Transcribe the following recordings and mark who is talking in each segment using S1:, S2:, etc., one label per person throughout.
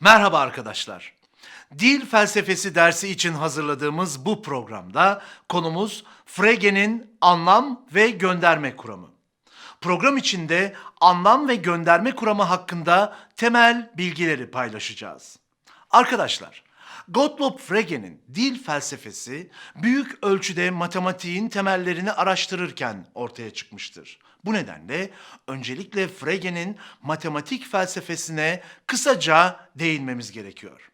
S1: Merhaba arkadaşlar. Dil felsefesi dersi için hazırladığımız bu programda konumuz Frege'nin anlam ve gönderme kuramı. Program içinde anlam ve gönderme kuramı hakkında temel bilgileri paylaşacağız. Arkadaşlar, Gottlob Frege'nin dil felsefesi büyük ölçüde matematiğin temellerini araştırırken ortaya çıkmıştır. Bu nedenle öncelikle Frege'nin matematik felsefesine kısaca değinmemiz gerekiyor.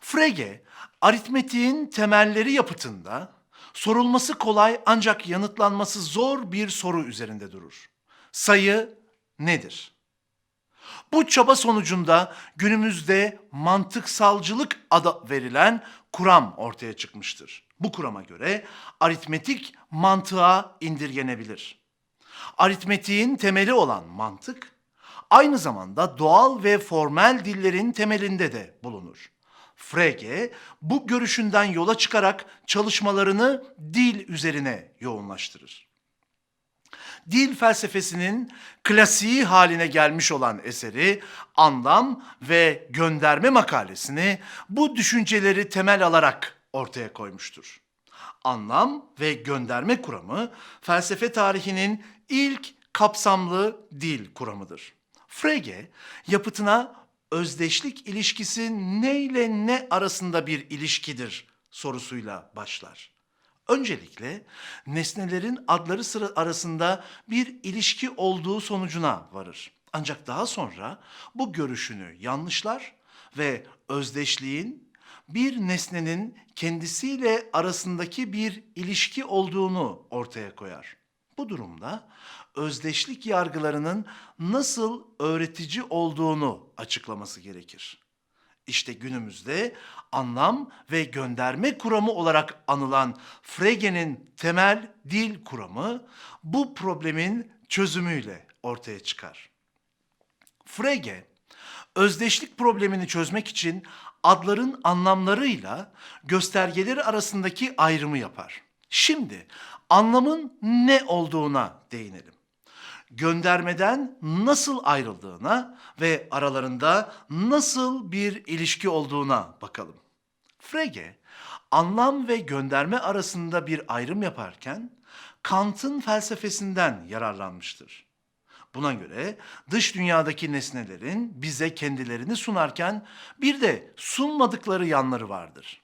S1: Frege, aritmetiğin temelleri yapıtında sorulması kolay ancak yanıtlanması zor bir soru üzerinde durur. Sayı nedir? Bu çaba sonucunda günümüzde mantıksalcılık adı verilen kuram ortaya çıkmıştır. Bu kurama göre aritmetik mantığa indirgenebilir. Aritmetiğin temeli olan mantık aynı zamanda doğal ve formel dillerin temelinde de bulunur. Frege bu görüşünden yola çıkarak çalışmalarını dil üzerine yoğunlaştırır dil felsefesinin klasiği haline gelmiş olan eseri Anlam ve Gönderme makalesini bu düşünceleri temel alarak ortaya koymuştur. Anlam ve gönderme kuramı felsefe tarihinin ilk kapsamlı dil kuramıdır. Frege yapıtına özdeşlik ilişkisi ne ile ne arasında bir ilişkidir sorusuyla başlar. Öncelikle nesnelerin adları sıra arasında bir ilişki olduğu sonucuna varır. Ancak daha sonra bu görüşünü yanlışlar ve özdeşliğin bir nesnenin kendisiyle arasındaki bir ilişki olduğunu ortaya koyar. Bu durumda özdeşlik yargılarının nasıl öğretici olduğunu açıklaması gerekir. İşte günümüzde anlam ve gönderme kuramı olarak anılan Frege'nin temel dil kuramı bu problemin çözümüyle ortaya çıkar. Frege, özdeşlik problemini çözmek için adların anlamlarıyla göstergeleri arasındaki ayrımı yapar. Şimdi anlamın ne olduğuna değinelim göndermeden nasıl ayrıldığına ve aralarında nasıl bir ilişki olduğuna bakalım. Frege, anlam ve gönderme arasında bir ayrım yaparken Kant'ın felsefesinden yararlanmıştır. Buna göre dış dünyadaki nesnelerin bize kendilerini sunarken bir de sunmadıkları yanları vardır.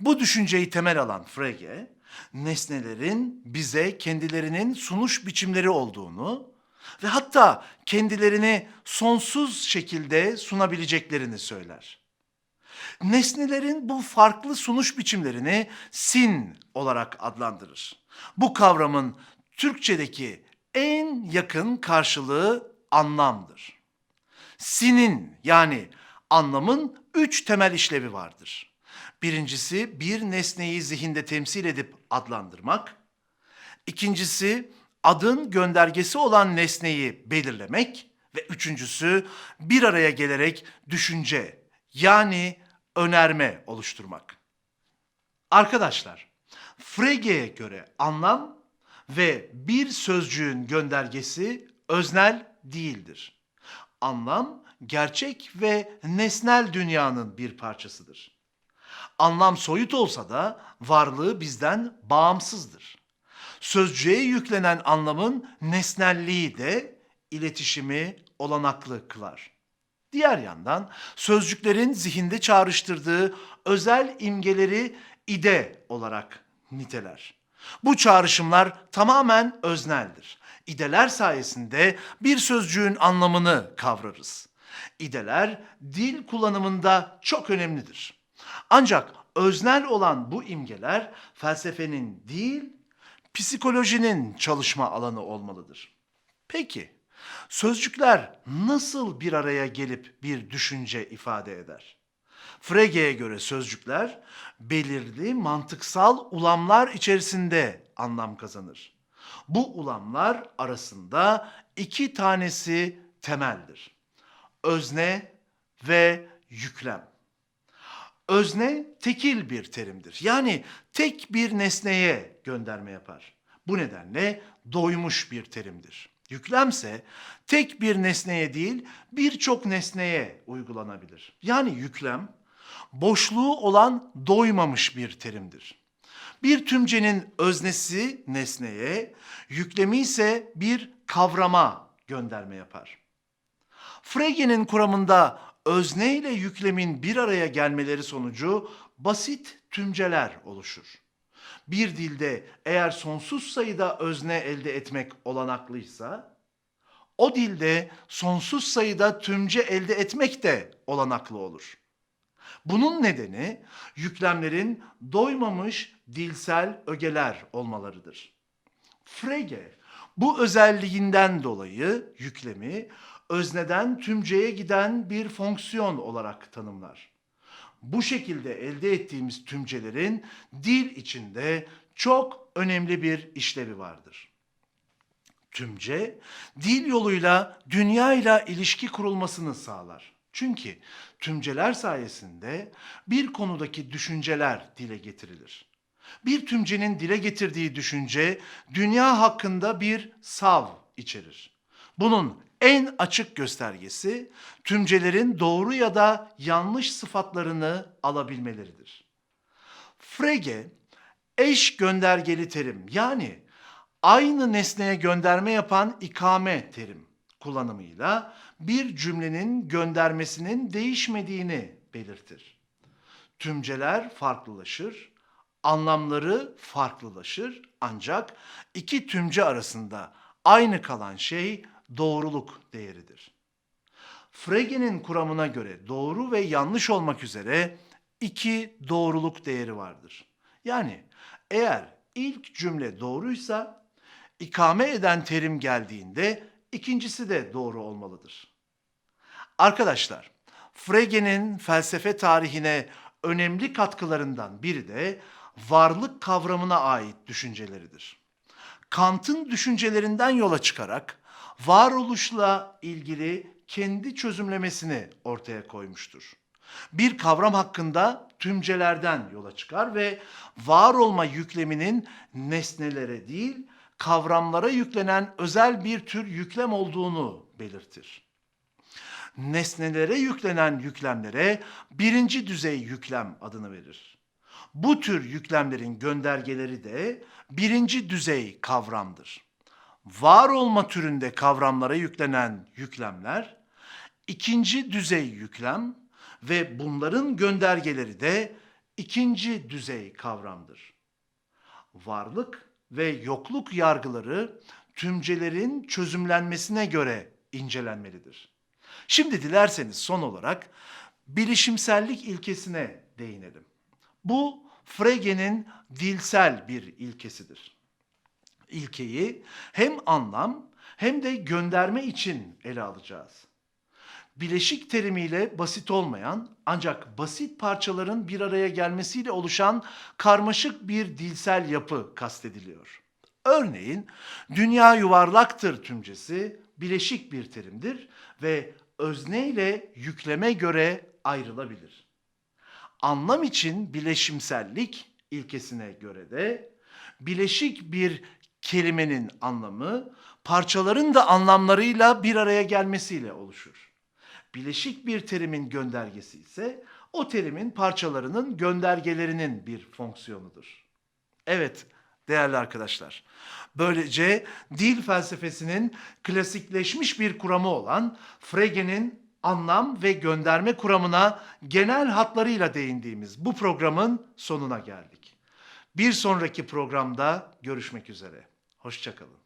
S1: Bu düşünceyi temel alan Frege, nesnelerin bize kendilerinin sunuş biçimleri olduğunu ve hatta kendilerini sonsuz şekilde sunabileceklerini söyler. Nesnelerin bu farklı sunuş biçimlerini sin olarak adlandırır. Bu kavramın Türkçedeki en yakın karşılığı anlamdır. Sinin yani anlamın üç temel işlevi vardır. Birincisi bir nesneyi zihinde temsil edip adlandırmak. İkincisi adın göndergesi olan nesneyi belirlemek ve üçüncüsü bir araya gelerek düşünce yani önerme oluşturmak. Arkadaşlar, Frege'ye göre anlam ve bir sözcüğün göndergesi öznel değildir. Anlam gerçek ve nesnel dünyanın bir parçasıdır. Anlam soyut olsa da varlığı bizden bağımsızdır. Sözcüğe yüklenen anlamın nesnelliği de iletişimi olanaklı kılar. Diğer yandan sözcüklerin zihinde çağrıştırdığı özel imgeleri ide olarak niteler. Bu çağrışımlar tamamen özneldir. İdeler sayesinde bir sözcüğün anlamını kavrarız. İdeler dil kullanımında çok önemlidir. Ancak öznel olan bu imgeler felsefenin değil, psikolojinin çalışma alanı olmalıdır. Peki, sözcükler nasıl bir araya gelip bir düşünce ifade eder? Frege'ye göre sözcükler belirli mantıksal ulamlar içerisinde anlam kazanır. Bu ulamlar arasında iki tanesi temeldir. Özne ve yüklem. Özne tekil bir terimdir. Yani tek bir nesneye gönderme yapar. Bu nedenle doymuş bir terimdir. Yüklemse tek bir nesneye değil birçok nesneye uygulanabilir. Yani yüklem boşluğu olan doymamış bir terimdir. Bir tümcenin öznesi nesneye, yüklemi ise bir kavrama gönderme yapar. Frege'nin kuramında özne ile yüklemin bir araya gelmeleri sonucu basit tümceler oluşur. Bir dilde eğer sonsuz sayıda özne elde etmek olanaklıysa, o dilde sonsuz sayıda tümce elde etmek de olanaklı olur. Bunun nedeni yüklemlerin doymamış dilsel ögeler olmalarıdır. Frege bu özelliğinden dolayı yüklemi özneden tümceye giden bir fonksiyon olarak tanımlar. Bu şekilde elde ettiğimiz tümcelerin dil içinde çok önemli bir işlevi vardır. Tümce, dil yoluyla dünyayla ilişki kurulmasını sağlar. Çünkü tümceler sayesinde bir konudaki düşünceler dile getirilir. Bir tümcenin dile getirdiği düşünce dünya hakkında bir sav içerir. Bunun en açık göstergesi tümcelerin doğru ya da yanlış sıfatlarını alabilmeleridir. Frege eş göndergeli terim yani aynı nesneye gönderme yapan ikame terim kullanımıyla bir cümlenin göndermesinin değişmediğini belirtir. Tümceler farklılaşır, anlamları farklılaşır ancak iki tümce arasında aynı kalan şey doğruluk değeridir. Frege'nin kuramına göre doğru ve yanlış olmak üzere iki doğruluk değeri vardır. Yani eğer ilk cümle doğruysa ikame eden terim geldiğinde ikincisi de doğru olmalıdır. Arkadaşlar, Frege'nin felsefe tarihine önemli katkılarından biri de varlık kavramına ait düşünceleridir. Kant'ın düşüncelerinden yola çıkarak varoluşla ilgili kendi çözümlemesini ortaya koymuştur. Bir kavram hakkında tümcelerden yola çıkar ve var olma yükleminin nesnelere değil, kavramlara yüklenen özel bir tür yüklem olduğunu belirtir. Nesnelere yüklenen yüklemlere birinci düzey yüklem adını verir. Bu tür yüklemlerin göndergeleri de birinci düzey kavramdır. Var olma türünde kavramlara yüklenen yüklemler ikinci düzey yüklem ve bunların göndergeleri de ikinci düzey kavramdır. Varlık ve yokluk yargıları tümcelerin çözümlenmesine göre incelenmelidir. Şimdi dilerseniz son olarak bilişimsellik ilkesine değinelim. Bu Frege'nin dilsel bir ilkesidir. İlkeyi hem anlam hem de gönderme için ele alacağız. Bileşik terimiyle basit olmayan ancak basit parçaların bir araya gelmesiyle oluşan karmaşık bir dilsel yapı kastediliyor. Örneğin dünya yuvarlaktır tümcesi bileşik bir terimdir ve özne ile yükleme göre ayrılabilir. Anlam için bileşimsellik ilkesine göre de bileşik bir kelimenin anlamı parçaların da anlamlarıyla bir araya gelmesiyle oluşur. Bileşik bir terimin göndergesi ise o terimin parçalarının göndergelerinin bir fonksiyonudur. Evet değerli arkadaşlar. Böylece dil felsefesinin klasikleşmiş bir kuramı olan Frege'nin anlam ve gönderme kuramına genel hatlarıyla değindiğimiz bu programın sonuna geldik. Bir sonraki programda görüşmek üzere. Hoşçakalın.